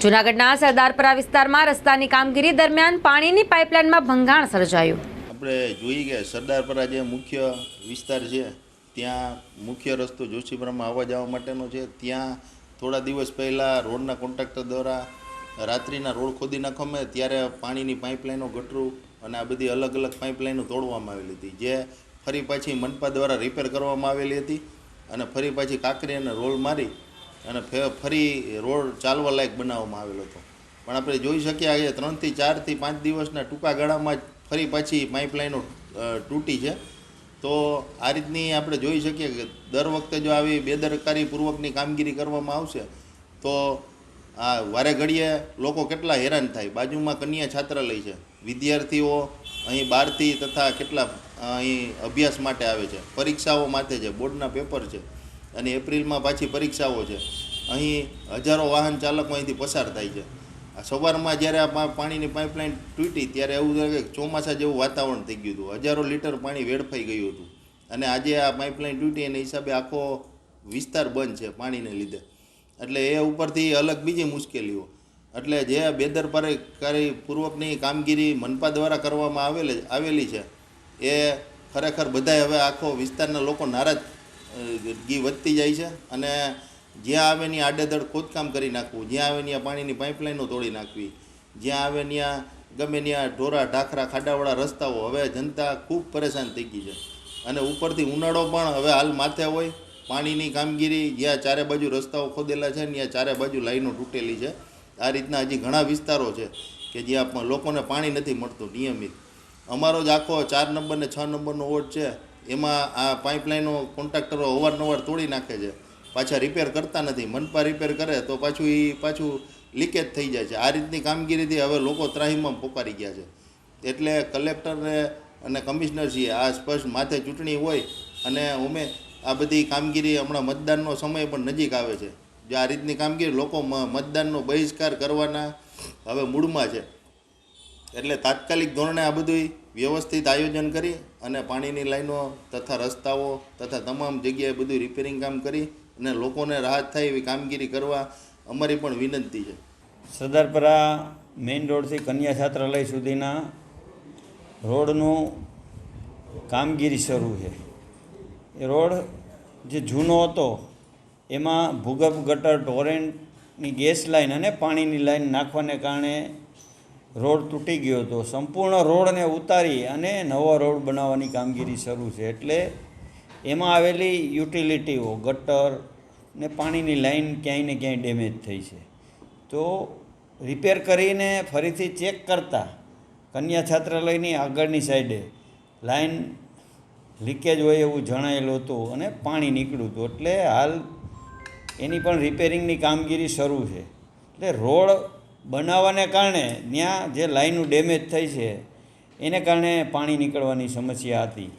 જૂનાગઢના સરદારપરા વિસ્તારમાં રસ્તાની કામગીરી દરમિયાન પાણીની પાઇપલાઇનમાં ભંગાણ સર્જાયું. આપણે જોઈએ કે સરદારપરા જે મુખ્ય વિસ્તાર છે, ત્યાં મુખ્ય રસ્તો જોશીપુરામાં આવવા જવા માટેનો છે. ત્યાં થોડા દિવસ પહેલાં રોડના કોન્ટ્રાક્ટર દ્વારા રાત્રિના રોડ ખોદી નાખવામાં ત્યારે પાણીની પાઇપલાઇનો ગટરું અને આ બધી અલગ અલગ પાઇપલાઇનો તોડવામાં આવેલી હતી. જે ફરી પાછી મનપા દ્વારા રિપેર કરવામાં આવેલી હતી અને ફરી પાછી કાંકરી અને રોલ મારી અને ફે- ફરી રોડ ચાલવા લાયક બનાવવામાં આવેલો હતો. પણ આપણે જોઈ શકીએ કે ત્રણથી ચારથી પાંચ દિવસના ટૂંકા ગાળામાં જ ફરી પાછી પાઇપલાઇનો તૂટી છે. તો આ રીતની આપણે જોઈ શકીએ કે દર વખતે જો આવી બેદરકારીપૂર્વકની કામગીરી કરવામાં આવશે, તો આ વારે ઘડીએ લોકો કેટલા હેરાન થાય. બાજુમાં કન્યા છાત્રાલય છે. વિદ્યાર્થીઓ અહીં બહારથી તથા કેટલા અહીં અભ્યાસ માટે આવે છે. પરીક્ષાઓ માટે છે. બોર્ડના પેપર છે. અને એપ્રિલમાં પાછી પરીક્ષાઓ છે. અહીં હજારો વાહન ચાલકો અહીંથી પસાર થાય છે. આ સવારમાં જ્યારે આ પાણીની પાઇપલાઇન તૂટી ત્યારે એવું કે ચોમાસા જેવું વાતાવરણ થઈ ગયું હતું. હજારો લીટર પાણી વેડફાઈ ગયું હતું. અને આજે આ પાઇપલાઇન તૂટી એના હિસાબે આખો વિસ્તાર બંધ છે પાણીને લીધે. એટલે એ ઉપરથી અલગ બીજી મુશ્કેલીઓ. એટલે જે બેદરકારી પૂર્વકની કામગીરી મનપા દ્વારા કરવામાં આવેલી આવેલી છે, એ ખરેખર બધાય હવે આખો વિસ્તારના લોકો નારાજ ગી વધતી જાય છે અને જ્યાં આવે ત્યાં આડેધડ ખોદકામ કરી નાખવું. જ્યાં આવે ત્યાં પાણીની પાઇપલાઇનો તોડી નાખવી. જ્યાં આવે ત્યાં ગમે ત્યાં ઢોરા ઢાખરા ખાડાવાળા રસ્તાઓ, હવે જનતા ખૂબ પરેશાન થઈ ગઈ છે. અને ઉપરથી ઉનાળો પણ હવે હાલ માથે હોય. પાણીની કામગીરી જ્યાં ચારે બાજુ રસ્તાઓ ખોદેલા છે, ત્યાં ચારે બાજુ લાઈનો તૂટેલી છે. આ રીતના હજી ઘણા વિસ્તારો છે કે જ્યાં લોકોને પાણી નથી મળતું નિયમિત. અમારો જ આખો ચાર નંબર ને છ નંબરનો વોર્ડ છે. એમાં આ પાઇપલાઇનો કોન્ટ્રાક્ટરો અવારનવાર તોડી નાખે છે. પાછા રિપેર કરતા નથી. મનપા રિપેર કરે તો પાછું એ પાછું લીકેજ થઈ જાય છે. આ રીતની કામગીરીથી હવે લોકો ત્રાહીમાં પોકારી ગયા છે. એટલે કલેક્ટરને અને કમિશનરશ્રીએ આ સ્પષ્ટ માથે ચૂંટણી હોય અને અમે આ બધી કામગીરી હમણાં મતદાનનો સમય પણ નજીક આવે છે. જો આ રીતની કામગીરી લોકો મતદાનનો બહિષ્કાર કરવાના હવે મૂડમાં છે. એટલે તાત્કાલિક ધોરણે આ બધું વ્યવસ્થિત આયોજન કરી અને પાણીની લાઈનો તથા રસ્તાઓ તથા તમામ જગ્યાએ બધું રિપેરિંગ કામ કરી અને લોકોને રાહત થાય એવી કામગીરી કરવા અમારી પણ વિનંતી છે. સરદારપરા મેઇન રોડથી કન્યા છાત્રાલય સુધીના રોડનું કામગીરી શરૂ છે. એ રોડ જે જૂનો હતો, એમાં ભૂગર્ભ ગટર ટોરેન્ટની ગેસ લાઇન અને પાણીની લાઇન નાખવાને કારણે રોડ તૂટી ગયો હતો સંપૂર્ણ રોડને ઉતારી અને નવો રોડ બનાવવાની કામગીરી શરૂ છે. એટલે એમાં આવેલી યુટિલિટીઓ, ગટર ને પાણીની લાઈન ક્યાંય ને ક્યાંય ડેમેજ થઈ છે. તો રિપેર કરીને ફરીથી ચેક કરતાં કન્યા છાત્રાલયની આગળની સાઈડે લાઈન લીકેજ હોય એવું જણાયેલું હતું અને પાણી નીકળ્યું હતું. એટલે હાલ એની પણ રિપેરિંગની કામગીરી શરૂ છે. એટલે રોડ બનાવવાને કારણે ત્યાં જે લાઈનો ડેમેજ થઈ છે એને કારણે પાણી નીકળવાની સમસ્યા હતી.